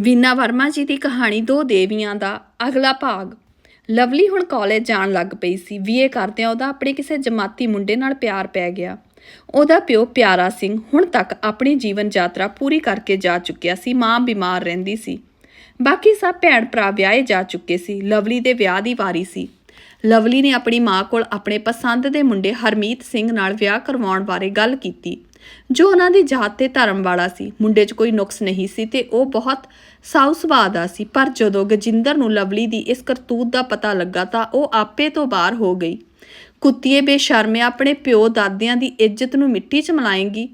ਵੀਨਾ ਵਰਮਾ ਜੀ ਦੀ ਕਹਾਣੀ ਦੋ ਦੇਵੀਆਂ ਦਾ ਅਗਲਾ ਭਾਗ। ਲਵਲੀ ਹੁਣ ਕਾਲਜ ਜਾਣ ਲੱਗ ਪਈ ਸੀ। ਬੀਏ ਕਰਦਿਆਂ ਉਹਦਾ ਆਪਣੇ ਕਿਸੇ ਜਮਾਤੀ ਮੁੰਡੇ ਨਾਲ ਪਿਆਰ ਪੈ ਗਿਆ। ਉਹਦਾ ਪਿਓ ਪਿਆਰਾ ਸਿੰਘ ਹੁਣ ਤੱਕ ਆਪਣੀ ਜੀਵਨ ਯਾਤਰਾ ਪੂਰੀ ਕਰਕੇ ਜਾ ਚੁੱਕਿਆ ਸੀ। ਮਾਂ ਬਿਮਾਰ ਰਹਿੰਦੀ ਸੀ। ਬਾਕੀ ਸਭ ਭੈਣ ਭਰਾ ਵਿਆਹੇ ਜਾ ਚੁੱਕੇ ਸੀ। ਲਵਲੀ ਦੇ ਵਿਆਹ ਦੀ ਵਾਰੀ ਸੀ। ਲਵਲੀ ਨੇ ਆਪਣੀ ਮਾਂ ਕੋਲ ਆਪਣੇ ਪਸੰਦ ਦੇ ਮੁੰਡੇ ਹਰਮੀਤ ਸਿੰਘ ਨਾਲ ਵਿਆਹ ਕਰਵਾਉਣ ਬਾਰੇ ਗੱਲ ਕੀਤੀ। ਜੋ ਉਹਨਾਂ ਦੀ ਜਾਤ ਤੇ ਧਰਮ ਵਾਲਾ ਸੀ। ਮੁੰਡੇ 'ਚ ਕੋਈ ਨੁਕਸ ਨਹੀਂ ਸੀ ਤੇ ਉਹ ਬਹੁਤ ਸਾਊ ਸੁਭਾਅ ਦਾ ਸੀ। ਪਰ ਜਦੋਂ ਗਜਿੰਦਰ ਨੂੰ ਲਵਲੀ ਦੀ ਇਸ ਕਰਤੂਤ ਦਾ ਪਤਾ ਲੱਗਾ ਤਾਂ ਉਹ ਆਪੇ ਤੋਂ ਬਾਹਰ ਹੋ ਗਈ। ਕੁੱਤੀਏ ਬੇਸ਼ਰਮਿਆ ਆਪਣੇ ਪਿਓ ਦਾਦਿਆਂ ਦੀ ਇੱਜ਼ਤ ਨੂੰ ਮਿੱਟੀ 'ਚ ਮਲਾਏਂਗੀ।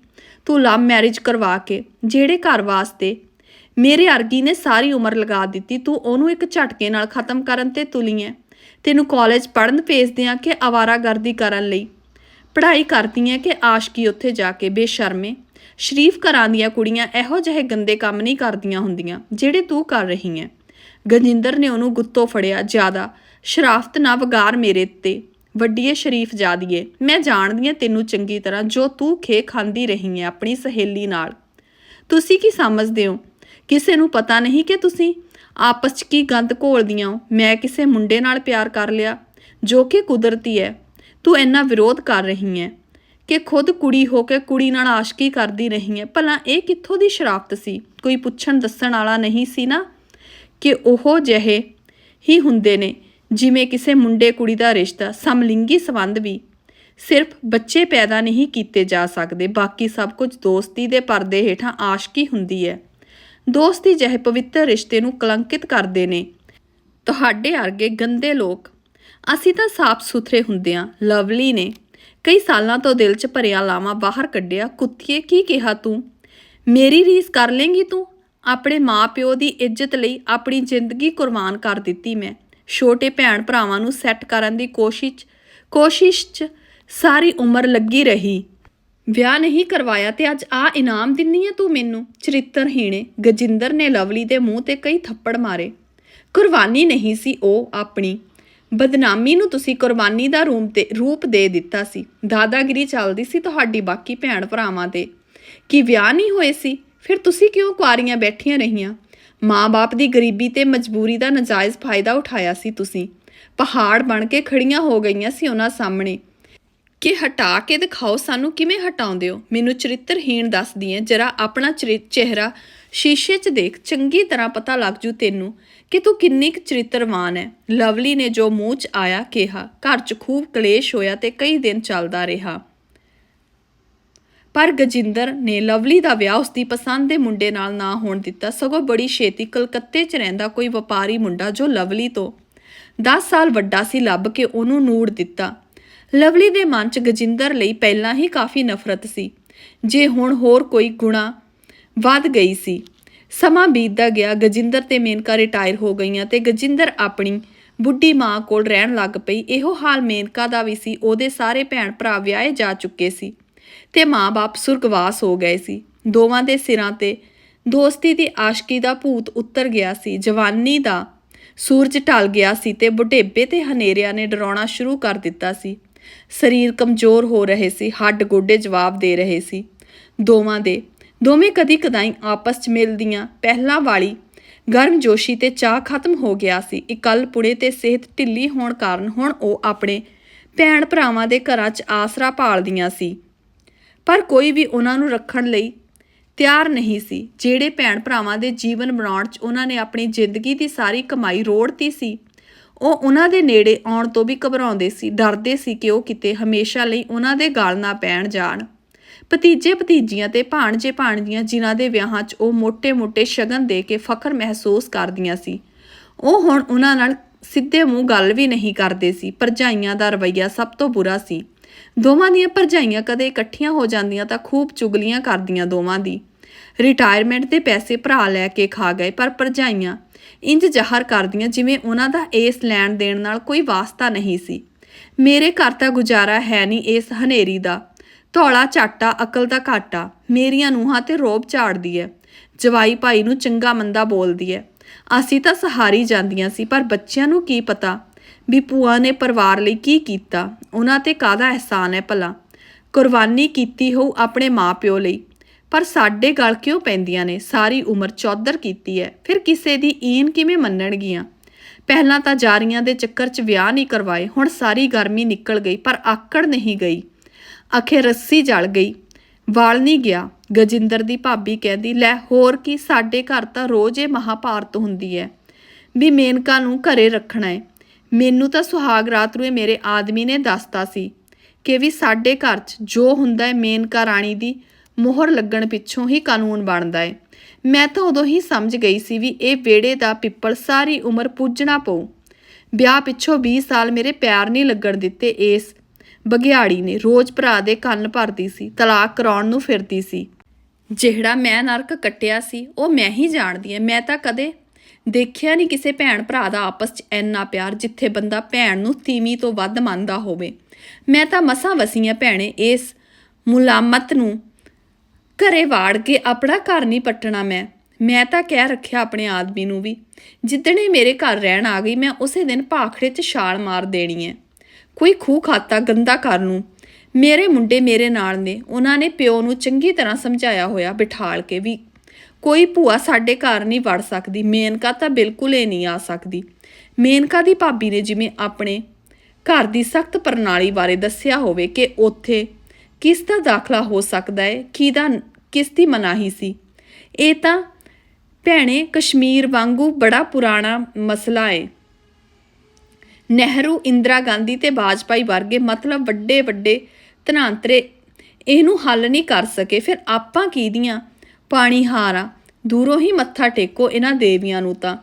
ਤੂੰ ਲਵ ਮੈਰਿਜ ਕਰਵਾ ਕੇ ਜਿਹੜੇ ਘਰ ਵਾਸਤੇ ਮੇਰੇ ਅਰਗੀ ਨੇ ਸਾਰੀ ਉਮਰ ਲਗਾ ਦਿੱਤੀ, ਤੂੰ ਉਹਨੂੰ ਇੱਕ ਝਟਕੇ ਨਾਲ ਖਤਮ ਕਰਨ ਤੇ ਤੁਲੀ ਐ। ਤੈਨੂੰ ਕਾਲਜ ਪੜਨ ਭੇਜਦੇ ਆ ਕਿ ਆਵਾਰਾਗਰਦੀ ਕਰਨ ਲਈ। ਪੜ੍ਹਾਈ ਕਰਦੀਆਂ ਕਿ ਆਸ਼ਕੀ ਉੱਥੇ ਜਾ ਕੇ ਬੇਸ਼ਰਮੇ। ਸ਼ਰੀਫ ਘਰਾਂ ਦੀਆਂ ਕੁੜੀਆਂ ਇਹੋ ਜਿਹੇ ਗੰਦੇ ਕੰਮ ਨਹੀਂ ਕਰਦੀਆਂ ਹੁੰਦੀਆਂ ਜਿਹੜੇ ਤੂੰ ਕਰ ਰਹੀ ਹੈ ਗਜਿੰਦਰ ਨੇ ਉਹਨੂੰ ਗੁੱਤੋਂ ਫੜਿਆ, ਜ਼ਿਆਦਾ, ਸ਼ਰਾਫਤ ਨਾ ਵਗਾਰ ਮੇਰੇ ਤੇ ਵੱਡੀਏ ਸ਼ਰੀਫ ਜਾਦੀਏ, ਮੈਂ ਜਾਣਦੀ ਹਾਂ ਤੈਨੂੰ ਚੰਗੀ ਤਰ੍ਹਾਂ ਜੋ ਤੂੰ ਖੇ ਖਾਂਦੀ ਰਹੀ ਹੈ ਆਪਣੀ ਸਹੇਲੀ ਨਾਲ। ਤੁਸੀਂ ਕੀ ਸਮਝਦੇ ਹੋ? ਕਿਸੇ ਨੂੰ ਪਤਾ ਨਹੀਂ ਕਿ ਤੁਸੀਂ ਆਪਸ 'ਚ ਕੀ ਗੰਦ ਘੋਲਦੀਆਂ ਹੋ? ਮੈਂ ਕਿਸੇ ਮੁੰਡੇ ਨਾਲ ਪਿਆਰ ਕਰ ਲਿਆ, ਜੋ ਕਿ ਕੁਦਰਤੀ ਹੈ ਤੂੰ ਇੰਨਾ ਵਿਰੋਧ ਕਰ ਰਹੀ ਹੈ ਕਿ ਖੁਦ ਕੁੜੀ ਹੋ ਕੇ ਕੁੜੀ ਨਾਲ ਆਸ਼ਕੀ ਕਰਦੀ ਰਹੀ ਹੈ ਭਲਾ ਇਹ ਕਿੱਥੋਂ ਦੀ ਸ਼ਰਾਫਤ ਸੀ? ਕੋਈ ਪੁੱਛਣ ਦੱਸਣ ਵਾਲਾ ਨਹੀਂ ਸੀ ਨਾ? ਕਿ ਉਹ ਜਿਹੇ ਹੀ ਹੁੰਦੇ ਨੇ, ਜਿਵੇਂ ਕਿਸੇ ਮੁੰਡੇ ਕੁੜੀ ਦਾ ਰਿਸ਼ਤਾ ਸਮਲਿੰਗੀ ਸੰਬੰਧ ਵੀ ਸਿਰਫ ਬੱਚੇ ਪੈਦਾ ਨਹੀਂ ਕੀਤੇ ਜਾ ਸਕਦੇ, ਬਾਕੀ ਸਭ ਕੁਝ ਦੋਸਤੀ ਦੇ ਪਰਦੇ ਹੇਠਾਂ ਆਸ਼ਕੀ ਹੁੰਦੀ ਹੈ ਦੋਸਤੀ ਜਿਹੇ ਪਵਿੱਤਰ ਰਿਸ਼ਤੇ ਨੂੰ ਕਲੰਕਿਤ ਕਰਦੇ ਨੇ। ਤੁਹਾਡੇ ਵਰਗੇ ਗੰਦੇ ਲੋਕ ਅਸੀਂ ਤਾਂ ਸਾਫ਼ ਸੁਥਰੇ ਹੁੰਦੇ ਆ ਲਵਲੀ ਨੇ। ਕਈ ਸਾਲਾਂ ਤੋਂ ਦਿਲ 'ਚ ਭਰਿਆ ਲਾਵਾ ਬਾਹਰ ਕੱਢਿਆ, ਕੁੱਤੀਏ, ਕੀ ਕਿਹਾ ਤੂੰ? ਮੇਰੀ ਰੀਸ ਕਰ ਲੇਂਗੀ ਤੂੰ? ਆਪਣੇ ਮਾਪਿਓ ਦੀ ਇੱਜ਼ਤ ਲਈ ਆਪਣੀ ਜ਼ਿੰਦਗੀ ਕੁਰਬਾਨ ਕਰ ਦਿੱਤੀ ਮੈਂ। ਛੋਟੇ ਭੈਣ ਭਰਾਵਾਂ ਨੂੰ ਸੈੱਟ ਕਰਨ ਦੀ ਕੋਸ਼ਿਸ਼ ਕੋਸ਼ਿਸ਼ 'ਚ ਸਾਰੀ ਉਮਰ ਲੱਗੀ ਰਹੀ। ਵਿਆਹ ਨਹੀਂ ਕਰਵਾਇਆ ਤੇ ਅੱਜ ਆ ਇਨਾਮ ਦਿੰਨੀ ਐ ਤੂੰ ਮੈਨੂੰ? ਚਰਿੱਤਰਹੀਣੇ ਗਜਿੰਦਰ ਨੇ ਲਵਲੀ ਦੇ ਮੂੰਹ ਤੇ ਕਈ ਥੱਪੜ ਮਾਰੇ। ਕੁਰਬਾਨੀ ਨਹੀਂ ਸੀ ਉਹ ਆਪਣੀ। ਬਦਨਾਮੀ ਨੂੰ ਤੁਸੀਂ ਕੁਰਬਾਨੀ ਦਾ ਰੂਪ ਤੇ ਰੂਪ ਦੇ ਦਿੱਤਾ ਸੀ। ਦਾਦਾਗਿਰੀ ਚੱਲਦੀ ਸੀ ਤੁਹਾਡੀ ਬਾਕੀ ਭੈਣ ਭਰਾਵਾਂ ਤੇ। ਕੀ ਵਿਆਹ ਨਹੀਂ ਹੋਏ ਸੀ? ਫਿਰ ਤੁਸੀਂ ਕਿਉਂ ਕੁਆਰੀਆਂ ਬੈਠੀਆਂ ਰਹੀਆਂ? ਮਾਂ-ਬਾਪ ਦੀ ਗਰੀਬੀ ਤੇ ਮਜਬੂਰੀ ਦਾ ਨਜਾਇਜ਼ ਫਾਇਦਾ ਉਠਾਇਆ ਸੀ ਤੁਸੀਂ। ਪਹਾੜ ਬਣ ਕੇ ਖੜੀਆਂ ਹੋ ਗਈਆਂ ਸੀ ਉਹਨਾਂ ਸਾਹਮਣੇ। ਕਿ ਹਟਾ ਕੇ ਦਿਖਾਓ ਸਾਨੂੰ ਕਿਵੇਂ ਹਟਾਉਂਦੇ ਹੋ? ਮੈਨੂੰ ਚਰਿੱਤਰਹੀਣ ਦੱਸਦੀ ਐ ਜਰਾ ਆਪਣਾ ਚਰਿ- ਚਿਹਰਾ ਸ਼ੀਸ਼ੇ 'ਚ ਦੇਖ, ਚੰਗੀ ਤਰ੍ਹਾਂ ਪਤਾ ਲੱਗ ਜੂ ਤੈਨੂੰ। ਕਿ ਤੂੰ ਕਿੰਨੀ ਕੁ ਚਰਿੱਤਰਵਾਨ ਹੈ। ਲਵਲੀ ਨੇ ਜੋ ਮੂੰਹ 'ਚ ਆਇਆ ਕਿਹਾ, ਘਰ 'ਚ ਖੂਬ ਕਲੇਸ਼ ਹੋਇਆ ਤੇ ਕਈ ਦਿਨ ਚੱਲਦਾ ਰਿਹਾ। ਪਰ ਗਜਿੰਦਰ ਨੇ ਲਵਲੀ ਦਾ ਵਿਆਹ ਉਸਦੀ ਪਸੰਦ ਦੇ ਮੁੰਡੇ ਨਾਲ ਨਾ ਹੋਣ ਦਿੱਤਾ। ਸਗੋਂ ਬੜੀ ਛੇਤੀ ਕਲਕੱਤੇ 'ਚ ਰਹਿੰਦਾ ਕੋਈ ਵਪਾਰੀ ਮੁੰਡਾ ਜੋ ਲਵਲੀ ਤੋਂ 10 ਸਾਲ ਵੱਡਾ ਸੀ, ਲੱਭ ਕੇ ਉਹਨੂੰ ਨੂੜ ਦਿੱਤਾ। ਲਵਲੀ ਦੇ ਮਨ 'ਚ ਗਜਿੰਦਰ ਲਈ ਪਹਿਲਾਂ ਹੀ ਕਾਫੀ ਨਫ਼ਰਤ ਸੀ। ਜੇ ਹੁਣ ਹੋਰ ਕੋਈ ਗੁਣਾ ਵੱਧ ਗਈ ਸੀ ਸਮਾਂ ਬੀਤਦਾ ਗਿਆ, ਗਜਿੰਦਰ ਤੇ ਮੇਨਕਾ ਰਿਟਾਇਰ ਹੋ ਗਈਆਂ ਤੇ ਗਜਿੰਦਰ ਆਪਣੀ ਬੁੱਢੀ ਮਾਂ ਕੋਲ ਰਹਿਣ ਲੱਗ ਪਈ। ਇਹੋ ਹਾਲ ਮੇਨਕਾ ਦਾ ਵੀ ਸੀ, ਉਹਦੇ ਸਾਰੇ ਭੈਣ ਭਰਾ ਵਿਆਹੇ ਜਾ ਚੁੱਕੇ ਸੀ ਤੇ ਮਾਂ-ਬਾਪ ਸੁਰਗਵਾਸ ਹੋ ਗਏ ਸੀ। ਦੋਵਾਂ ਦੇ ਸਿਰਾਂ ਤੇ ਦੋਸਤੀ ਦੀ ਆਸ਼ਕੀ ਦਾ ਭੂਤ ਉਤਰ ਗਿਆ ਸੀ, ਜਵਾਨੀ ਦਾ ਸੂਰਜ ਢਲ ਗਿਆ ਸੀ ਤੇ ਬੁਢੇਪੇ ਤੇ ਹਨੇਰਿਆਂ ਨੇ ਡਰਾਉਣਾ ਸ਼ੁਰੂ ਕਰ ਦਿੱਤਾ ਸੀ। ਸਰੀਰ ਕਮਜ਼ੋਰ ਹੋ ਰਹੇ ਸੀ, ਹੱਡ ਗੋਡੇ ਜਵਾਬ ਦੇ ਰਹੇ ਸੀ। ਦੋਵਾਂ ਦੇ ਦੋਵੇਂ ਕਦੀ ਕਦਾਈ ਆਪਸ 'ਚ ਮਿਲਦੀਆਂ। ਪਹਿਲਾਂ ਵਾਲੀ ਗਰਮ ਜੋਸ਼ੀ ਤੇ ਚਾਹ ਖਤਮ ਹੋ ਗਿਆ ਸੀ। ਇਕੱਲ ਪੁੜੇ ਤੇ ਸਿਹਤ ਢਿੱਲੀ ਹੋਣ ਕਾਰਨ ਹੁਣ ਉਹ ਆਪਣੇ ਭੈਣ ਭਰਾਵਾਂ ਦੇ ਘਰਾਂ 'ਚ ਆਸਰਾ ਪਾਲਦੀਆਂ ਸੀ। ਪਰ ਕੋਈ ਵੀ ਉਹਨਾਂ ਨੂੰ ਰੱਖਣ ਲਈ ਤਿਆਰ ਨਹੀਂ ਸੀ। ਜਿਹੜੇ ਭੈਣ ਭਰਾਵਾਂ ਦੇ ਜੀਵਨ ਬਣਾਉਣ 'ਚ ਉਹਨਾਂ ਨੇ ਆਪਣੀ ਜ਼ਿੰਦਗੀ ਦੀ ਸਾਰੀ ਕਮਾਈ ਰੋੜਤੀ ਸੀ, ਉਹ ਉਹਨਾਂ ਦੇ ਨੇੜੇ ਆਉਣ ਤੋਂ ਵੀ ਘਬਰਾਉਂਦੇ ਸੀ। ਡਰਦੇ ਸੀ ਕਿ ਉਹ ਕਿਤੇ ਹਮੇਸ਼ਾ ਲਈ ਉਹਨਾਂ ਦੇ ਗਾਲ ਨਾ ਪੈਣ ਜਾਣ। ਭਤੀਜੇ ਭਤੀਜੀਆਂ ਤੇ ਭਾਣਜੇ ਭਾਣਜੀਆਂ ਜਿਨ੍ਹਾਂ ਦੇ ਵਿਆਹਾਂ 'ਚ ਉਹ ਮੋٹے-ਮੋٹے ਸ਼ਗਨ ਦੇ ਕੇ ਫਖਰ ਮਹਿਸੂਸ ਕਰਦੀਆਂ ਸੀ। ਉਹ ਹੁਣ ਉਹਨਾਂ ਨਾਲ ਸਿੱਧੇ ਮੂੰਹ ਗੱਲ ਵੀ ਨਹੀਂ ਕਰਦੇ ਸੀ। ਪਰਜਾਈਆਂ ਦਾ ਰਵਈਆ ਸਭ ਤੋਂ ਬੁਰਾ ਸੀ। ਦੋਵਾਂ ਦੀਆਂ ਪਰਜਾਈਆਂ ਕਦੇ ਇਕੱਠੀਆਂ ਹੋ ਜਾਂਦੀਆਂ ਤਾਂ ਖੂਬ ਚੁਗਲੀਆਂ ਕਰਦੀਆਂ ਦੋਵਾਂ ਦੀ। ਰਿਟਾਇਰਮੈਂਟ ਦੇ ਪੈਸੇ ਭਰਾ ਲੈ ਕੇ ਖਾ ਗਏ, ਪਰ ਪਰਜਾਈਆਂ ਇੰਜ ਜ਼ਹਰ ਕਰਦੀਆਂ ਜਿਵੇਂ ਉਹਨਾਂ ਦਾ ਇਸ ਲੈਣ ਦੇਣ ਨਾਲ ਕੋਈ ਵਾਸਤਾ ਨਹੀਂ ਸੀ। ਮੇਰੇ ਘਰ ਤਾਂ ਗੁਜ਼ਾਰਾ ਹੈ ਨਹੀਂ ਇਸ ਹਨੇਰੀ ਦਾ। ਧੌਲਾ ਝਾਟਾ, ਅਕਲ ਦਾ ਘਾਟਾ, ਮੇਰੀਆਂ ਨੂੰਹਾਂ ਤੇ ਰੋਬ ਝਾੜਦੀ ਐ। ਜਵਾਈ ਭਾਈ ਨੂੰ ਚੰਗਾ ਮੰਦਾ ਬੋਲਦੀ ਐ। ਅਸੀਂ ਤਾਂ ਸਹਾਰੀ ਜਾਂਦੀਆਂ ਸੀ, ਪਰ ਬੱਚਿਆਂ ਨੂੰ ਕੀ ਪਤਾ ਵੀ ਭੂਆ ਨੇ ਪਰਿਵਾਰ ਲਈ ਕੀ ਕੀਤਾ। ਉਹਨਾਂ ਤੇ ਕਾਹਦਾ ਅਹਿਸਾਨ ਹੈ ਭਲਾ? ਕੁਰਬਾਨੀ ਕੀਤੀ ਹੋਊ ਆਪਣੇ ਮਾਪਿਓ ਲਈ। ਪਰ ਸਾਡੇ ਗਲ ਕਿਉਂ ਪੈਂਦੀਆਂ ਨੇ? ਸਾਰੀ ਉਮਰ ਚੌਧਰ ਕੀਤੀ ਹੈ ਫਿਰ ਕਿਸੇ ਦੀ ਈਨ ਕਿਵੇਂ ਮੰਨਣਗੀਆਂ? ਪਹਿਲਾਂ ਤਾਂ ਜਾਰੀਆਂ ਦੇ ਚੱਕਰ 'ਚ ਵਿਆਹ ਨਹੀਂ ਕਰਵਾਏ, ਹੁਣ ਸਾਰੀ ਗਰਮੀ ਨਿਕਲ ਗਈ, ਪਰ ਆਕੜ ਨਹੀਂ ਗਈ। ਅਖੇ ਰੱਸੀ ਜਲ ਗਈ। ਵਾਲ ਨਹੀਂ ਗਿਆ। ਗਜਿੰਦਰ ਦੀ ਭਾਬੀ ਕਹਿੰਦੀ, ਲੈ ਹੋਰ ਕੀ, ਸਾਡੇ ਘਰ ਤਾਂ ਰੋਜ਼ ਇਹ ਮਹਾਭਾਰਤ ਹੁੰਦੀ ਹੈ ਵੀ ਮੇਨਕਾ ਨੂੰ ਘਰੇ ਰੱਖਣਾ ਹੈ ਮੈਨੂੰ ਤਾਂ ਸੁਹਾਗ ਰਾਤ ਨੂੰ ਇਹ ਮੇਰੇ ਆਦਮੀ ਨੇ ਦੱਸਤਾ ਸੀ ਕਿ ਵੀ ਸਾਡੇ ਘਰ 'ਚ ਜੋ ਹੁੰਦਾ ਹੈ ਮੇਨਕਾ ਰਾਣੀ ਦੀ ਮੋਹਰ ਲੱਗਣ ਪਿੱਛੋਂ ਹੀ ਕਾਨੂੰਨ ਬਣਦਾ ਹੈ ਮੈਂ ਤਾਂ ਉਦੋਂ ਹੀ ਸਮਝ ਗਈ ਸੀ ਵੀ ਇਹ ਵਿਹੜੇ ਦਾ ਪਿੱਪਲ ਸਾਰੀ ਉਮਰ ਪੂਜਣਾ ਪਊ। ਵਿਆਹ ਪਿੱਛੋਂ 20 ਸਾਲ ਮੇਰੇ ਪਿਆਰ ਨਹੀਂ ਲੱਗਣ ਦਿੱਤੇ ਇਸ ਬਗਿਆੜੀ ਨੇ ਰੋਜ਼ ਭਰਾ ਦੇ ਕੰਨ ਭਰਦੀ ਸੀ, ਤਲਾਕ ਕਰਾਉਣ ਨੂੰ ਫਿਰਦੀ ਸੀ। ਜਿਹੜਾ ਮੈਂ ਨਰਕ ਕੱਟਿਆ ਸੀ, ਉਹ ਮੈਂ ਹੀ ਜਾਣਦੀ ਐ ਮੈਂ ਤਾਂ ਕਦੇ ਦੇਖਿਆ ਨਹੀਂ ਕਿਸੇ ਭੈਣ ਭਰਾ ਦਾ ਆਪਸ 'ਚ ਇੰਨਾ ਪਿਆਰ ਜਿੱਥੇ ਬੰਦਾ ਭੈਣ ਨੂੰ ਤੀਵੀਂ ਤੋਂ ਵੱਧ ਮੰਨਦਾ ਹੋਵੇ। ਮੈਂ ਤਾਂ ਮਸਾਂ ਵਸੀਆਂ ਭੈਣੇ, ਇਸ ਮੁਲਾਮਤ ਨੂੰ ਘਰੇ ਵਾੜ ਕੇ ਆਪਣਾ ਘਰ ਨਹੀਂ ਪੱਟਣਾ ਮੈਂ। ਮੈਂ ਤਾਂ ਕਹਿ ਰੱਖਿਆ ਆਪਣੇ ਆਦਮੀ ਨੂੰ ਵੀ, ਜਿੱਦਣੇ ਮੇਰੇ ਘਰ ਰਹਿਣ ਆ ਗਈ, ਮੈਂ ਉਸੇ ਦਿਨ ਭਾਖੜੇ 'ਚ ਛਾਲ ਮਾਰ ਦੇਣੀ ਹੈ। ਕੋਈ ਖੂਹ ਖਾਤਾ ਗੰਦਾ ਕਰ ਨੂੰ। ਮੇਰੇ ਮੁੰਡੇ ਮੇਰੇ ਨਾਲ ਨੇ। ਉਹਨਾਂ ਨੇ ਪਿਓ ਨੂੰ ਚੰਗੀ ਤਰ੍ਹਾਂ ਸਮਝਾਇਆ ਹੋਇਆ ਬਿਠਾਲ ਕੇ ਵੀ ਕੋਈ ਭੂਆ ਸਾਡੇ ਘਰ ਨਹੀਂ ਵੜ ਸਕਦੀ। ਮੇਨਕਾ ਤਾਂ ਬਿਲਕੁਲ ਹੀ ਨਹੀਂ ਆ ਸਕਦੀ। ਮੇਨਕਾ ਦੀ ਭਾਬੀ ਨੇ ਜਿਵੇਂ ਆਪਣੇ ਘਰ ਦੀ ਸਖਤ ਪ੍ਰਣਾਲੀ ਬਾਰੇ ਦੱਸਿਆ ਹੋਵੇ ਕਿ ਉੱਥੇ ਕਿਸ ਦਾ ਦਾਖਲਾ ਹੋ ਸਕਦਾ ਹੈ ਕਿਹਦਾ ਕਿਸ ਦੀ ਮਨਾਹੀ ਸੀ। ਇਹ ਤਾਂ ਭੈਣੇ ਕਸ਼ਮੀਰ ਵਾਂਗੂ ਬੜਾ ਪੁਰਾਣਾ ਮਸਲਾ ਹੈ। ਨਹਿਰੂ, ਇੰਦਰਾ ਗਾਂਧੀ ਤੇ ਵਾਜਪਾਈ ਵਰਗੇ ਮਤਲਬ ਵੱਡੇ ਵੱਡੇ ਧਨਾਂਤਰੇ ਇਹਨੂੰ ਹੱਲ ਨਹੀਂ ਕਰ ਸਕੇ। ਫਿਰ ਆਪਾਂ ਕੀ ਦੀਆਂ ਪਾਣੀ ਹਾਰਾਂ? ਦੂਰੋਂ ਹੀ ਮੱਥਾ ਟੇਕੋ ਇਹਨਾਂ ਦੇਵੀਆਂ ਨੂੰ ਤਾਂ।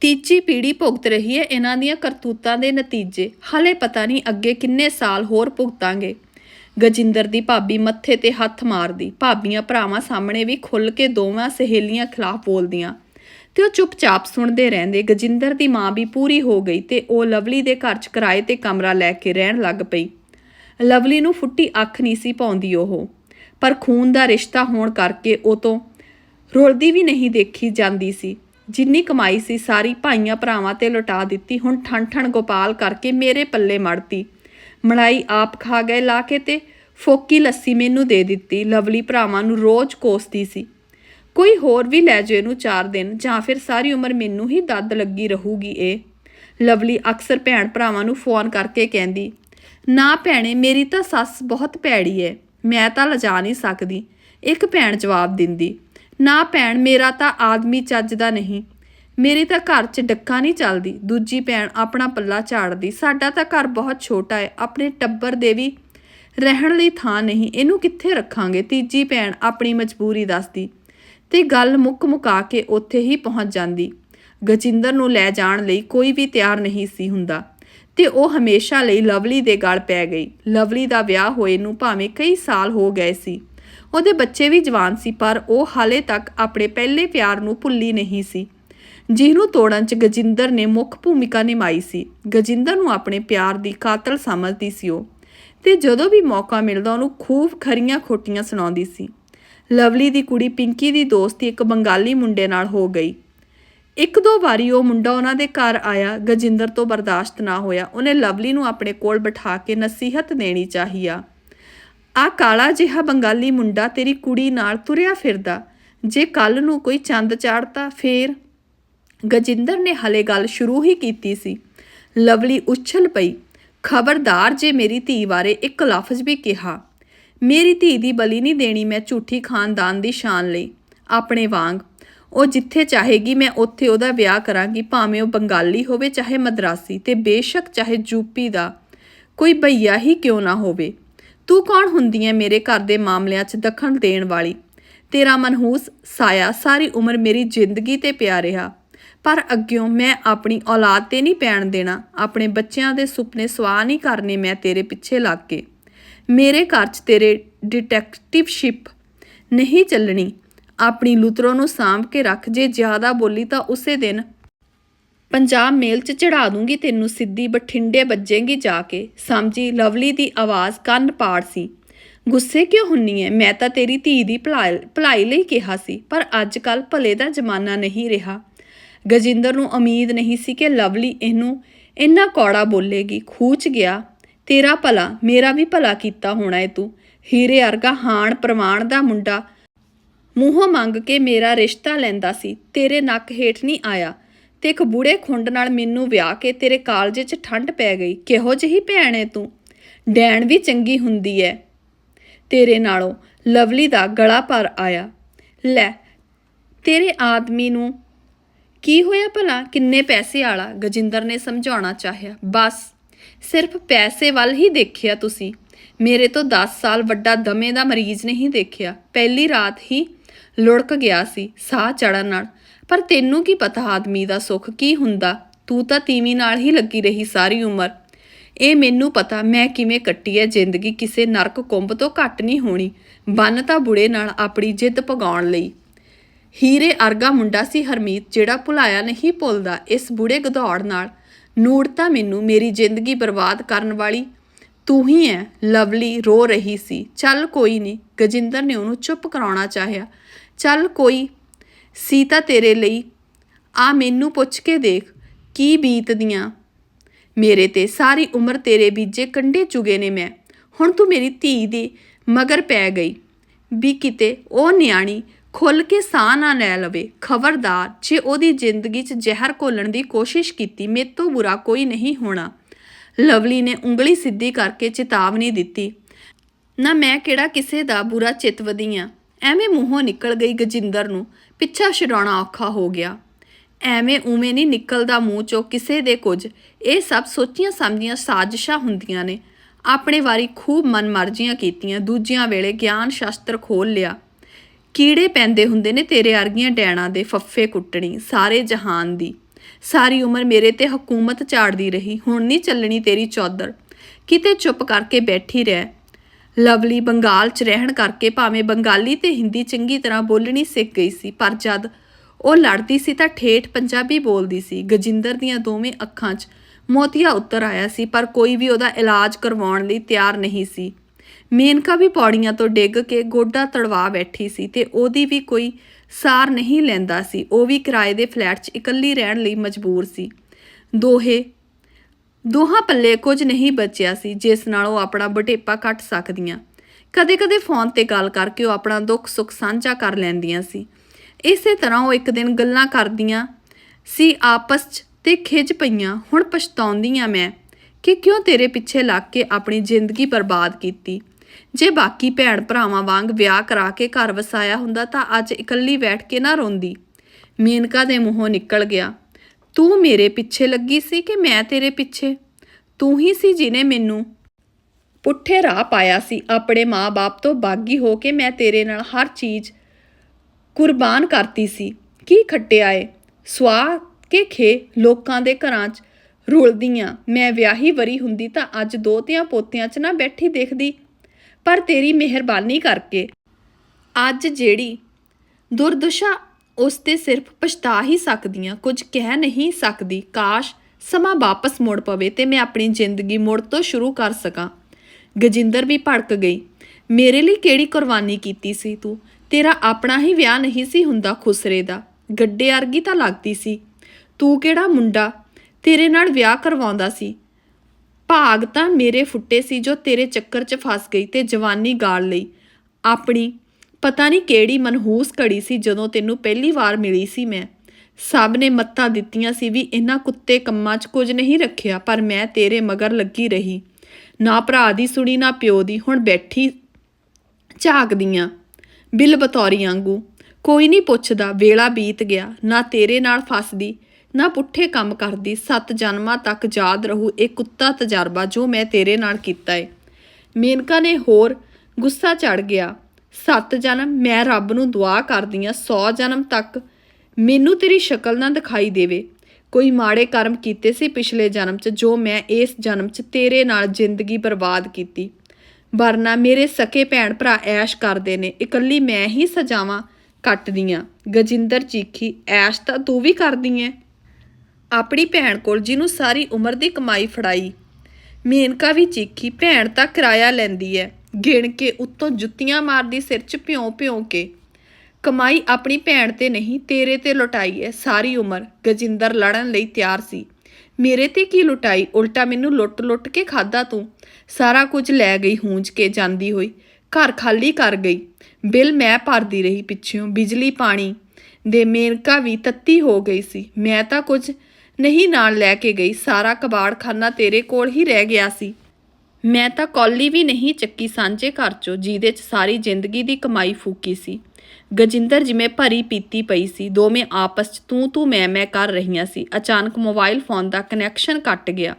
ਤੀਜੀ ਪੀੜ੍ਹੀ ਭੁਗਤ ਰਹੀ ਹੈ ਇਹਨਾਂ ਦੀਆਂ ਕਰਤੂਤਾਂ ਦੇ ਨਤੀਜੇ। ਹਲੇ ਪਤਾ ਨਹੀਂ ਅੱਗੇ ਕਿੰਨੇ ਸਾਲ ਹੋਰ ਭੁਗਤਾਂਗੇ। ਗਜਿੰਦਰ ਦੀ ਭਾਬੀ ਮੱਥੇ ਤੇ ਹੱਥ ਮਾਰਦੀ। ਭਾਬੀਆਂ ਭਰਾਵਾਂ ਸਾਹਮਣੇ ਵੀ ਖੁੱਲ ਕੇ ਦੋਵਾਂ ਸਹੇਲੀਆਂ ਖਿਲਾਫ ਬੋਲਦੀਆਂ। ਤੇ ਉਹ ਚੁੱਪਚਾਪ ਸੁਣਦੇ ਰਹਿੰਦੇ। ਗਜਿੰਦਰ ਦੀ ਮਾਂ ਵੀ ਪੂਰੀ ਹੋ ਗਈ ਤੇ ਉਹ ਲਵਲੀ ਦੇ ਘਰ 'ਚ ਕਿਰਾਏ ਤੇ ਕਮਰਾ ਲੈ ਕੇ ਰਹਿਣ ਲੱਗ ਪਈ। ਲਵਲੀ ਨੂੰ ਫੁੱਟੀ ਅੱਖ ਨਹੀਂ ਸੀ ਪਾਉਂਦੀ ਉਹ। ਪਰ ਖੂਨ ਦਾ ਰਿਸ਼ਤਾ ਹੋਣ ਕਰਕੇ ਉਹ ਤੋਂ ਰੁਲਦੀ ਵੀ ਨਹੀਂ ਦੇਖੀ ਜਾਂਦੀ ਸੀ। ਜਿੰਨੀ ਕਮਾਈ ਸੀ ਸਾਰੀ ਭਾਈਆਂ ਭਰਾਵਾਂ ਤੇ ਲੁਟਾ ਦਿੱਤੀ। ਹੁਣ ਠਣ ਠਣ ਗੋਪਾਲ ਕਰਕੇ ਮੇਰੇ ਪੱਲੇ ਮੜਤੀ ਮਲਾਈ ਆਪ ਖਾ ਗਏ ਲਾ ਕੇ ਤੇ ਫੋਕੀ ਲੱਸੀ ਮੈਨੂੰ ਦੇ ਦਿੱਤੀ। ਲਵਲੀ ਭਰਾਵਾਂ ਨੂੰ ਰੋਜ਼ ਕੋਸਦੀ ਸੀ। ਕੋਈ ਹੋਰ ਵੀ ਲੈ ਜਾਏ ਇਹਨੂੰ ਚਾਰ ਦਿਨ, ਜਾਂ ਫਿਰ ਸਾਰੀ ਉਮਰ ਮੈਨੂੰ ਹੀ ਦੱਦ ਲੱਗੀ ਰਹੂਗੀ ਇਹ। ਲਵਲੀ ਅਕਸਰ ਭੈਣ ਭਰਾਵਾਂ ਨੂੰ ਫੋਨ ਕਰਕੇ ਕਹਿੰਦੀ, ਨਾ ਭੈਣੇ, ਮੇਰੀ ਤਾਂ ਸੱਸ ਬਹੁਤ ਭੈੜੀ ਹੈ ਮੈਂ ਤਾਂ ਲਜਾ ਨਹੀਂ ਸਕਦੀ। ਇੱਕ ਭੈਣ ਜਵਾਬ ਦਿੰਦੀ, ਨਾ ਭੈਣ, ਮੇਰਾ ਤਾਂ ਆਦਮੀ ਚੱਜ ਦਾ ਨਹੀਂ। ਮੇਰੀ ਤਾਂ ਘਰ 'ਚ ਡੱਕਾ ਨਹੀਂ ਚੱਲਦੀ। ਦੂਜੀ ਭੈਣ ਆਪਣਾ ਪੱਲਾ ਝਾੜਦੀ, ਸਾਡਾ ਤਾਂ ਘਰ ਬਹੁਤ ਛੋਟਾ ਹੈ ਆਪਣੇ ਟੱਬਰ ਦੇ ਵੀ ਰਹਿਣ ਲਈ ਥਾਂ ਨਹੀਂ, ਇਹਨੂੰ ਕਿੱਥੇ ਰੱਖਾਂਗੇ? ਤੀਜੀ ਭੈਣ ਆਪਣੀ ਮਜਬੂਰੀ ਦੱਸਦੀ ਤੇ ਗੱਲ ਮੁੱਕ ਮੁਕਾ ਕੇ ਉੱਥੇ ਹੀ ਪਹੁੰਚ ਜਾਂਦੀ। ਗਜਿੰਦਰ ਨੂੰ ਲੈ ਜਾਣ ਲਈ ਕੋਈ ਵੀ ਤਿਆਰ ਨਹੀਂ ਸੀ ਹੁੰਦਾ ਤੇ ਉਹ ਹਮੇਸ਼ਾ ਲਈ ਲਵਲੀ ਦੇ ਗਲ ਪੈ ਗਈ। ਲਵਲੀ ਦਾ ਵਿਆਹ ਹੋਏ ਨੂੰ ਭਾਵੇਂ ਕਈ ਸਾਲ ਹੋ ਗਏ ਸੀ। ਉਹਦੇ ਬੱਚੇ ਵੀ ਜਵਾਨ ਸੀ, ਪਰ ਉਹ ਹਾਲੇ ਤੱਕ ਆਪਣੇ ਪਹਿਲੇ ਪਿਆਰ ਨੂੰ ਭੁੱਲੀ ਨਹੀਂ ਸੀ। ਜਿਹਨੂੰ ਤੋੜਨ 'ਚ ਗਜਿੰਦਰ ਨੇ ਮੁੱਖ ਭੂਮਿਕਾ ਨਿਭਾਈ ਸੀ। ਗਜਿੰਦਰ ਨੂੰ ਆਪਣੇ ਪਿਆਰ ਦੀ ਕਾਤਲ ਸਮਝਦੀ ਸੀ ਉਹ ਤੇ ਜਦੋਂ ਵੀ ਮੌਕਾ ਮਿਲਦਾ ਉਹਨੂੰ ਖੂਬ ਖਰੀਆਂ ਖੋਟੀਆਂ ਸੁਣਾਉਂਦੀ ਸੀ। ਲਵਲੀ ਦੀ ਕੁੜੀ ਪਿੰਕੀ ਦੀ ਦੋਸਤੀ ਇੱਕ ਬੰਗਾਲੀ ਮੁੰਡੇ ਨਾਲ ਹੋ ਗਈ। ਇੱਕ ਦੋ ਵਾਰੀ ਉਹ ਮੁੰਡਾ ਉਹਨਾਂ ਦੇ ਘਰ ਆਇਆ, ਗਜਿੰਦਰ ਤੋਂ ਬਰਦਾਸ਼ਤ ਨਾ ਹੋਇਆ। ਉਹਨੇ ਲਵਲੀ ਨੂੰ ਆਪਣੇ ਕੋਲ ਬਿਠਾ ਕੇ ਨਸੀਹਤ ਦੇਣੀ ਚਾਹੀਆ ਆ। ਕਾਲਾ ਜਿਹਾ ਬੰਗਾਲੀ ਮੁੰਡਾ ਤੇਰੀ ਕੁੜੀ ਨਾਲ ਤੁਰਿਆ ਫਿਰਦਾ। ਜੇ ਕੱਲ ਨੂੰ ਕੋਈ ਚੰਦ ਚਾੜਤਾ ਫੇਰ? ਗਜਿੰਦਰ ਨੇ ਹਲੇ ਗੱਲ ਸ਼ੁਰੂ ਹੀ ਕੀਤੀ ਸੀ। ਲਵਲੀ ਉਛਲ ਪਈ। ਖਬਰਦਾਰ ਜੇ ਮੇਰੀ ਧੀ ਬਾਰੇ ਇੱਕ ਲਫ਼ਜ਼ ਵੀ ਕਿਹਾ ਮੇਰੀ ਧੀ ਦੀ ਬਲੀ ਨਹੀਂ ਦੇਣੀ ਮੈਂ ਝੂਠੀ ਖਾਨਦਾਨ ਦੀ ਸ਼ਾਨ ਲਈ। ਆਪਣੇ ਵਾਂਗ, ਉਹ ਜਿੱਥੇ ਚਾਹੇਗੀ ਮੈਂ ਉੱਥੇ ਉਹਦਾ ਵਿਆਹ ਕਰਾਂਗੀ, ਭਾਵੇਂ ਉਹ ਬੰਗਾਲੀ ਹੋਵੇ ਚਾਹੇ ਮਦਰਾਸੀ ਤੇ ਬੇਸ਼ੱਕ ਚਾਹੇ ਯੂਪੀ ਦਾ। ਕੋਈ ਭਈਆ ਹੀ ਕਿਉਂ ਨਾ ਹੋਵੇ? ਤੂੰ ਕੌਣ ਹੁੰਦੀ ਹੈ ਮੇਰੇ ਘਰ ਦੇ ਮਾਮਲਿਆਂ 'ਚ ਦਖਲ ਦੇਣ ਵਾਲੀ? ਤੇਰਾ ਮਨਹੂਸ ਸਾਇਆ ਸਾਰੀ ਉਮਰ ਮੇਰੀ ਜ਼ਿੰਦਗੀ ਤੇ ਪਿਆ ਰਿਹਾ। ਪਰ ਅੱਗਿਓਂ ਮੈਂ ਆਪਣੀ ਔਲਾਦ ਤੇ ਨਹੀਂ ਪੈਣ ਦੇਣਾ, ਆਪਣੇ ਬੱਚਿਆਂ ਦੇ ਸੁਪਨੇ ਸਵਾਹ ਨਹੀਂ ਕਰਨੇ ਮੈਂ ਤੇਰੇ ਪਿੱਛੇ ਲੱਗ ਕੇ। ਮੇਰੇ ਘਰ 'ਚ ਤੇਰੇ ਡਿਟੈਕਟਿਵਸ਼ਿਪ ਨਹੀਂ ਚੱਲਣੀ। ਆਪਣੀ ਲੁਤਰੋ ਨੂੰ ਸਾਂਭ ਕੇ ਰੱਖ, ਜੇ ਜ਼ਿਆਦਾ ਬੋਲੀ ਤਾਂ ਉਸੇ ਦਿਨ ਪੰਜਾਬ ਮੇਲ 'ਚ ਚੜਾ ਦੂੰਗੀ ਤੈਨੂੰ, ਸਿੱਧੀ ਬਠਿੰਡੇ ਵੱਜੇਂਗੀ ਜਾ ਕੇ। ਸਮਝੀ? ਲਵਲੀ ਦੀ ਆਵਾਜ਼ ਕੰਨ ਪਾੜ ਸੀ। ਗੁੱਸੇ ਕਿਉਂ ਹੁੰਨੀ ਐ? ਮੈਂ ਤਾਂ ਤੇਰੀ ਧੀ ਦੀ ਭਲਾਈ ਭਲਾਈ ਲਈ ਕਿਹਾ ਸੀ, ਪਰ ਅੱਜ ਕੱਲ ਭਲੇ ਦਾ ਜ਼ਮਾਨਾ ਨਹੀਂ ਰਿਹਾ। ਗਜਿੰਦਰ ਨੂੰ ਉਮੀਦ ਨਹੀਂ ਸੀ ਕਿ ਲਵਲੀ ਇਹਨੂੰ ਇੰਨਾ ਕੌੜਾ ਬੋਲੇਗੀ। ਖੂਚ ਗਿਆ। ਤੇਰਾ ਭਲਾ, ਮੇਰਾ ਵੀ ਭਲਾ ਕੀਤਾ ਹੋਣਾ ਏ ਤੂੰ। ਹੀਰੇ ਅਰਗਾ ਹਾਣ ਪ੍ਰਮਾਣ ਦਾ ਮੁੰਡਾ। ਮੂੰਹੋਂ ਮੰਗ ਕੇ ਮੇਰਾ ਰਿਸ਼ਤਾ ਲੈਂਦਾ ਸੀ, ਤੇਰੇ ਨੱਕ ਹੇਠ ਨਹੀਂ ਆਇਆ। ਤੇ ਇੱਕ ਬੁੜੇ ਖੁੰਡ ਨਾਲ ਮੈਨੂੰ ਵਿਆਹ ਕੇ ਤੇਰੇ ਕਾਲਜੇ 'ਚ ਠੰਡ ਪੈ ਗਈ। ਕਿਹੋ ਜਿਹੀ ਭੈਣ ਏ ਤੂੰ? ਡੈਣ ਵੀ ਚੰਗੀ ਹੁੰਦੀ ਐ ਤੇਰੇ ਨਾਲੋਂ ਲਵਲੀ ਦਾ ਗਲਾ ਭਰ ਆਇਆ। ਲੈ, ਤੇਰੇ ਆਦਮੀ ਨੂੰ ਕੀ ਹੋਇਆ ਭਲਾ? ਕਿੰਨੇ ਪੈਸੇ ਵਾਲਾ? ਗਜਿੰਦਰ ਨੇ ਸਮਝਾਉਣਾ ਚਾਹਿਆ। ਬਸ। ਸਿਰਫ ਪੈਸੇ ਵੱਲ ਹੀ ਦੇਖਿਆ ਤੁਸੀਂ। ਮੇਰੇ ਤੋਂ 10 ਸਾਲ ਵੱਡਾ ਦਮੇ ਦਾ ਮਰੀਜ਼ ਨਹੀਂ ਦੇਖਿਆ। ਪਹਿਲੀ ਰਾਤ ਹੀ ਲੁੜਕ ਗਿਆ ਸੀ ਸਾਹ ਚੜਨ ਨਾਲ। ਪਰ ਤੈਨੂੰ ਕੀ ਪਤਾ ਆਦਮੀ ਦਾ ਸੁੱਖ ਕੀ ਹੁੰਦਾ? ਤੂੰ ਤਾਂ ਤੀਵੀਂ ਨਾਲ ਹੀ ਲੱਗੀ ਰਹੀ ਸਾਰੀ ਉਮਰ। ਇਹ ਮੈਨੂੰ ਪਤਾ ਮੈਂ ਕਿਵੇਂ ਕੱਟੀ ਹੈ ਜ਼ਿੰਦਗੀ ਕਿਸੇ ਨਰਕ ਕੁੰਭ ਤੋਂ ਘੱਟ ਨਹੀਂ ਹੋਣੀ। ਬੰਨ ਤਾਂ ਬੁੜੇ ਨਾਲ ਆਪਣੀ ਜਿੱਦ ਪਗਾਉਣ ਲਈ। ਹੀਰੇ ਅਰਗਾ ਮੁੰਡਾ ਸੀ ਹਰਮੀਤ ਜਿਹੜਾ ਭੁਲਾਇਆ ਨਹੀਂ ਭੁੱਲਦਾ ਇਸ ਬੁੜੇ ਗਧੌੜ ਨਾਲ। ਨੂੜਤਾ ਮੈਨੂੰ ਮੇਰੀ ਜ਼ਿੰਦਗੀ ਬਰਬਾਦ ਕਰਨ ਵਾਲੀ। ਤੂੰ ਹੀ ਐ, ਲਵਲੀ, ਰੋ ਰਹੀ ਸੀ। ਚੱਲ ਕੋਈ ਨਹੀਂ ਗਜਿੰਦਰ ਨੇ ਉਹਨੂੰ ਚੁੱਪ ਕਰਾਉਣਾ ਚਾਹਿਆ। ਚੱਲ ਕੋਈ, ਸੀਤਾ ਤੇਰੇ ਲਈ। ਆ ਮੈਨੂੰ ਪੁੱਛ ਕੇ ਦੇਖ, ਕੀ ਬੀਤਦੀਆਂ? ਮੇਰੇ ਤੇ ਸਾਰੀ ਉਮਰ ਤੇਰੇ ਬੀਜੇ ਕੰਡੇ ਚੁਗੇ ਨੇ ਮੈਂ। ਹੁਣ ਤੂੰ ਮੇਰੀ ਧੀ ਦੇ ਮਗਰ ਪੈ ਗਈ। ਵੀ ਕਿਤੇ ਉਹ ਨਿਆਣੀ ਖੁੱਲ ਕੇ ਸਾਹ ਨਾ ਲੈ ਲਵੇ। ਖਬਰਦਾਰ, ਜੇ ਉਹਦੀ ਜ਼ਿੰਦਗੀ 'ਚ ਜ਼ਹਿਰ ਘੋਲਣ ਦੀ ਕੋਸ਼ਿਸ਼ ਕੀਤੀ, ਮੇਰੇ ਤੋਂ ਬੁਰਾ ਕੋਈ ਨਹੀਂ ਹੋਣਾ। ਲਵਲੀ ਨੇ ਉਂਗਲੀ ਸਿੱਧੀ ਕਰਕੇ ਚੇਤਾਵਨੀ ਦਿੱਤੀ। ਨਾ ਮੈਂ ਕਿਹੜਾ ਕਿਸੇ ਦਾ ਬੁਰਾ ਚਿਤਵਦੀ ਆ ਐਵੇਂ ਮੂੰਹੋਂ ਨਿਕਲ ਗਈ ਗਜਿੰਦਰ ਨੂੰ। ਪਿੱਛਾ ਛਡਾਉਣਾ ਔਖਾ ਹੋ ਗਿਆ। ਐਵੇਂ ਉਵੇਂ ਨਹੀਂ ਨਿਕਲਦਾ ਮੂੰਹ ਚੋਂ ਕਿਸੇ ਦੇ ਕੁਝ। ਇਹ ਸਭ ਸੋਚੀਆਂ ਸਮਝੀਆਂ ਸਾਜ਼ਿਸ਼ਾਂ ਹੁੰਦੀਆਂ ਨੇ। ਆਪਣੇ ਵਾਰੀ ਖੂਬ ਮਨਮਰਜ਼ੀਆਂ ਕੀਤੀਆਂ, ਦੂਜਿਆਂ ਵੇਲੇ ਗਿਆਨ ਸ਼ਾਸਤਰ ਖੋਲ ਲਿਆ। ਕੀੜੇ ਪੈਂਦੇ ਹੁੰਦੇ ਨੇ ਤੇਰੇ ਅਰਗੀਆਂ ਡੈਣਾ ਦੇ ਫੱਫੇ ਕੁੱਟਣੀ, ਸਾਰੇ ਜਹਾਨ ਦੀ। ਸਾਰੀ ਉਮਰ ਮੇਰੇ ਤੇ ਹਕੂਮਤ ਝਾੜਦੀ ਰਹੀ, ਹੁਣ ਨਹੀਂ ਚੱਲਣੀ ਤੇਰੀ ਚੌਧਰ। ਕਿਤੇ ਚੁੱਪ ਕਰਕੇ ਬੈਠੀ ਰਹਿ। ਲਵਲੀ ਬੰਗਾਲ 'ਚ ਰਹਿਣ ਕਰਕੇ ਭਾਵੇਂ ਬੰਗਾਲੀ ਤੇ ਹਿੰਦੀ ਚੰਗੀ ਤਰ੍ਹਾਂ ਬੋਲਣੀ ਸਿੱਖ ਗਈ ਸੀ, ਪਰ ਜਦ ਉਹ ਲੜਦੀ ਸੀ ਤਾਂ ਠੇਠ ਪੰਜਾਬੀ ਬੋਲਦੀ ਸੀ। ਗਜਿੰਦਰ ਦੀਆਂ ਦੋਵੇਂ ਅੱਖਾਂ 'ਚ ਮੋਤੀਆ ਉੱਤਰ ਆਇਆ ਸੀ, ਪਰ ਕੋਈ ਵੀ ਉਹਦਾ ਇਲਾਜ ਕਰਵਾਉਣ ਲਈ ਤਿਆਰ ਨਹੀਂ ਸੀ। ਮੇਨਕਾ ਵੀ ਪੌੜੀਆਂ ਤੋਂ ਡਿੱਗ ਕੇ ਗੋਡਾ ਤੜਵਾ ਬੈਠੀ ਸੀ ਤੇ ਉਹਦੀ ਵੀ ਕੋਈ ਸਾਰ ਨਹੀਂ ਲੈਂਦਾ ਸੀ। ਉਹ ਵੀ ਕਿਰਾਏ ਦੇ ਫਲੈਟ 'ਚ ਇਕੱਲੀ ਰਹਿਣ ਲਈ ਮਜਬੂਰ ਸੀ। ਦੋਹੇ, ਦੋਹਾਂ ਪੱਲੇ ਕੁਝ ਨਹੀਂ ਬਚਿਆ ਸੀ, ਜਿਸ ਨਾਲ ਉਹ ਆਪਣਾ ਬਟੇਪਾ ਕੱਟ ਸਕਦੀਆਂ। ਕਦੇ-ਕਦੇ ਫੋਨ ਤੇ ਗੱਲ ਕਰਕੇ ਉਹ ਆਪਣਾ ਦੁੱਖ ਸੁੱਖ ਸਾਂਝਾ ਕਰ ਲੈਂਦੀਆਂ ਸੀ। ਇਸੇ ਤਰ੍ਹਾਂ ਉਹ ਇੱਕ ਦਿਨ ਗੱਲਾਂ ਕਰਦੀਆਂ ਸੀ ਆਪਸ 'ਚ ਤੇ ਖਿਜ ਪਈਆਂ। ਹੁਣ ਪਛਤਾਉਂਦੀਆਂ ਮੈਂ ਕਿ ਕਿਉਂ ਤੇਰੇ ਪਿੱਛੇ ਲੱਗ ਕੇ ਆਪਣੀ ਜ਼ਿੰਦਗੀ ਬਰਬਾਦ ਕੀਤੀ? ਜੇ ਬਾਕੀ ਭੈਣ ਭਰਾਵਾਂ ਵਾਂਗ ਵਿਆਹ ਕਰਾ ਕੇ ਘਰ ਵਸਾਇਆ ਹੁੰਦਾ ਤਾਂ ਅੱਜ ਇਕੱਲੀ ਬੈਠ ਕੇ ਨਾ ਰੋਂਦੀ। ਮੇਨਕਾ ਦੇ ਮੂੰਹੋਂ ਨਿਕਲ ਗਿਆ। ਤੂੰ ਮੇਰੇ ਪਿੱਛੇ ਲੱਗੀ ਸੀ ਕਿ ਮੈਂ ਤੇਰੇ ਪਿੱਛੇ? ਤੂੰ ਹੀ ਸੀ ਜਿਨੇ ਮੈਨੂੰ ਪੁੱਠੇ ਰਾਹ ਪਾਇਆ ਸੀ। ਆਪਣੇ ਮਾਂ-ਬਾਪ ਤੋਂ ਬਾਗੀ ਹੋ ਕੇ ਮੈਂ ਤੇਰੇ ਨਾਲ ਹਰ ਚੀਜ਼ ਕੁਰਬਾਨ ਕਰਤੀ ਸੀ। ਕੀ ਖੱਟਿਆ ਏ? ਸਵਾ ਕੇ ਖੇ ਲੋਕਾਂ ਦੇ ਘਰਾਂ 'ਚ ਰੁਲਦੀਆਂ। ਮੈਂ ਵਿਆਹੀ ਵਰੀ ਹੁੰਦੀ ਤਾਂ ਅੱਜ ਦੋਤਿਆਂ ਪੋਤਿਆਂ 'ਚ ਨਾ ਬੈਠੀ ਦੇਖਦੀ। ਪਰ ਤੇਰੀ ਮਿਹਰਬਾਨੀ ਕਰਕੇ ਅੱਜ ਜਿਹੜੀ ਦੁਰਦਸ਼ਾ ਉਸ ਤੇ ਸਿਰਫ ਪਛਤਾ ਹੀ ਸਕਦੀਆਂ, ਕੁਝ ਕਹਿ ਨਹੀਂ ਸਕਦੀ, ਕਾਸ਼ ਸਮਾਂ ਵਾਪਸ ਮੁੜ ਪਵੇ ਤੇ ਮੈਂ ਆਪਣੀ ਜ਼ਿੰਦਗੀ ਮੁੜ ਤੋਂ ਸ਼ੁਰੂ ਕਰ ਸਕਾਂ। ਗਜਿੰਦਰ ਵੀ ਭੜਕ ਗਈ। ਮੇਰੇ ਲਈ ਕਿਹੜੀ ਕੁਰਬਾਨੀ ਕੀਤੀ ਸੀ ਤੂੰ? ਤੇਰਾ ਆਪਣਾ ਹੀ ਵਿਆਹ ਨਹੀਂ ਸੀ ਹੁੰਦਾ ਖੁਸਰੇ ਦਾ। ਗੱਡੇ ਅਰਗੀ ਤਾਂ ਲੱਗਦੀ ਸੀ। ਤੂੰ ਕਿਹੜਾ ਮੁੰਡਾ? ਤੇਰੇ ਨਾਲ ਵਿਆਹ ਕਰਵਾਉਂਦਾ ਸੀ। ਭਾਗ ਤਾਂ ਮੇਰੇ ਫੁੱਟੇ ਸੀ ਜੋ ਤੇਰੇ ਚੱਕਰ 'ਚ ਫਸ ਗਈ ਤੇ ਜਵਾਨੀ ਗਾਲ ਲਈ। ਆਪਣੀ, ਪਤਾ ਨਹੀਂ ਕਿਹੜੀ ਮਨਹੂਸ ਘੜੀ ਸੀ ਜਦੋਂ ਤੈਨੂੰ ਪਹਿਲੀ ਵਾਰ ਮਿਲੀ ਸੀ ਮੈਂ। ਸਭ ਨੇ ਮੱਤਾਂ ਦਿੱਤੀਆਂ ਸੀ ਵੀ ਇਹਨਾਂ ਕੁੱਤੇ ਕੰਮਾਂ 'ਚ ਕੁਝ ਨਹੀਂ ਰੱਖਿਆ, ਪਰ ਮੈਂ ਤੇਰੇ ਮਗਰ ਲੱਗੀ ਰਹੀ। ਨਾ ਭਰਾ ਦੀ ਸੁਣੀ, ਨਾ ਪਿਓ ਦੀ, ਹੁਣ ਬੈਠੀ ਝਾਕਦੀਆਂ ਬਿੱਲ ਬਤੌਰੀ ਵਾਂਗੂ। ਕੋਈ ਨਹੀਂ ਪੁੱਛਦਾ, ਵੇਲਾ ਬੀਤ ਗਿਆ, ਨਾ ਤੇਰੇ ਨਾਲ ਫਸਦੀ ਨਾ ਪੁੱਠੇ ਕੰਮ ਕਰਦੀ, ਸੱਤ ਜਨਮਾਂ ਤੱਕ ਯਾਦ ਰਹੂ ਇਹ ਕੁੱਤਾ ਤਜਰਬਾ ਜੋ ਮੈਂ ਤੇਰੇ ਨਾਲ ਕੀਤਾ ਏ। ਮੇਨਕਾ ਨੇ ਹੋਰ ਗੁੱਸਾ ਚੜ ਗਿਆ, ਸੱਤ ਜਨਮ ਮੈਂ ਰੱਬ ਨੂੰ ਦੁਆ ਕਰਦੀ ਆ 100 ਜਨਮ ਤੱਕ ਮੈਨੂੰ ਤੇਰੀ ਸ਼ਕਲ ਨਾ ਦਿਖਾਈ ਦੇਵੇ। ਕੋਈ ਮਾੜੇ ਕਰਮ ਕੀਤੇ ਸੀ ਪਿਛਲੇ ਜਨਮ 'ਚ ਜੋ ਮੈਂ ਇਸ ਜਨਮ 'ਚ ਤੇਰੇ ਨਾਲ ਜ਼ਿੰਦਗੀ ਬਰਬਾਦ ਕੀਤੀ। ਵਰਨਾ ਮੇਰੇ ਸਕੇ ਭੈਣ ਭਰਾ ਐਸ਼ ਕਰਦੇ ਨੇ, ਇਕੱਲੀ ਮੈਂ ਹੀ ਸਜਾਵਾਂ ਕੱਟਦੀਆਂ ਗਜਿੰਦਰ ਚੀਖੀ, ਐਸ਼ ਤਾਂ ਤੂੰ ਵੀ ਕਰਦੀ ਐ ਆਪਣੀ ਭੈਣ ਕੋਲ, ਜਿਹਨੂੰ ਸਾਰੀ ਉਮਰ ਦੀ ਕਮਾਈ ਫੜਾਈ। ਮੇਨਕਾ ਵੀ ਚੀਖੀ, ਭੈਣ ਤਾਂ ਕਿਰਾਇਆ ਲੈਂਦੀ ਐ। ਗਿਣ ਕੇ ਉੱਤੋਂ ਜੁੱਤੀਆਂ ਮਾਰਦੀ ਸਿਰ 'ਚ ਭਿਉਂ ਭਿਉਂ ਕੇ। ਕਮਾਈ ਆਪਣੀ ਭੈਣ ਤੇ ਨਹੀਂ, ਤੇਰੇ ਤੇ ਲੁਟਾਈ ਐ, ਸਾਰੀ ਉਮਰ। ਗਜਿੰਦਰ ਲੜਨ ਲਈ ਤਿਆਰ ਸੀ। ਮੇਰੇ ਤੇ ਕੀ ਲੁਟਾਈ? ਉਲਟਾ ਮੈਨੂੰ ਲੁੱਟ-ਲੁੱਟ ਕੇ ਖਾਦਾ ਤੂੰ? ਸਾਰਾ ਕੁਝ ਲੈ ਗਈ ਹੂੰਜ ਕੇ ਜਾਂਦੀ ਹੋਈ। ਘਰ ਖਾਲੀ ਕਰ ਗਈ। ਬਿੱਲ ਮੈਂ ਭਰਦੀ ਰਹੀ ਪਿੱਛੋਂ, ਬਿਜਲੀ, ਪਾਣੀ ਦੇ ਮੇਨਕਾ ਵੀ ਤੱਤੀ ਹੋ ਗਈ ਸੀ। ਮੈਂ ਤਾਂ ਕੁਝ ਨਹੀਂ ਨਾਲ ਲੈ ਕੇ ਗਈ। ਸਾਰਾ ਕਬਾੜਖਾਨਾ ਤੇਰੇ ਕੋਲ ਹੀ ਰਹਿ ਗਿਆ ਸੀ। ਮੈਂ ਤਾਂ ਕੌਲੀ ਵੀ ਨਹੀਂ ਚੱਕੀ ਸਾਂਝੇ ਘਰ ਚੋਂ, ਜਿਹਦੇ 'ਚ ਸਾਰੀ ਜ਼ਿੰਦਗੀ ਦੀ ਕਮਾਈ ਫੂਕੀ ਸੀ। ਗਜਿੰਦਰ ਜਿਵੇਂ ਭਰੀ ਪੀਤੀ ਪਈ ਸੀ, ਦੋਵੇਂ ਆਪਸ 'ਚ ਤੂੰ ਤੂੰ ਮੈਂ ਮੈਂ ਕਰ ਰਹੀਆਂ ਸੀ। ਅਚਾਨਕ ਮੋਬਾਈਲ ਫੋਨ ਦਾ ਕਨੈਕਸ਼ਨ ਕੱਟ ਗਿਆ।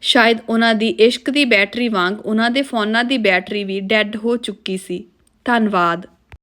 ਸ਼ਾਇਦ ਉਹਨਾਂ ਦੀ ਇਸ਼ਕ ਦੀ ਬੈਟਰੀ ਵਾਂਗ ਉਹਨਾਂ ਦੇ ਫੋਨਾਂ ਦੀ ਬੈਟਰੀ ਵੀ ਡੈੱਡ ਹੋ ਚੁੱਕੀ ਸੀ। ਧੰਨਵਾਦ।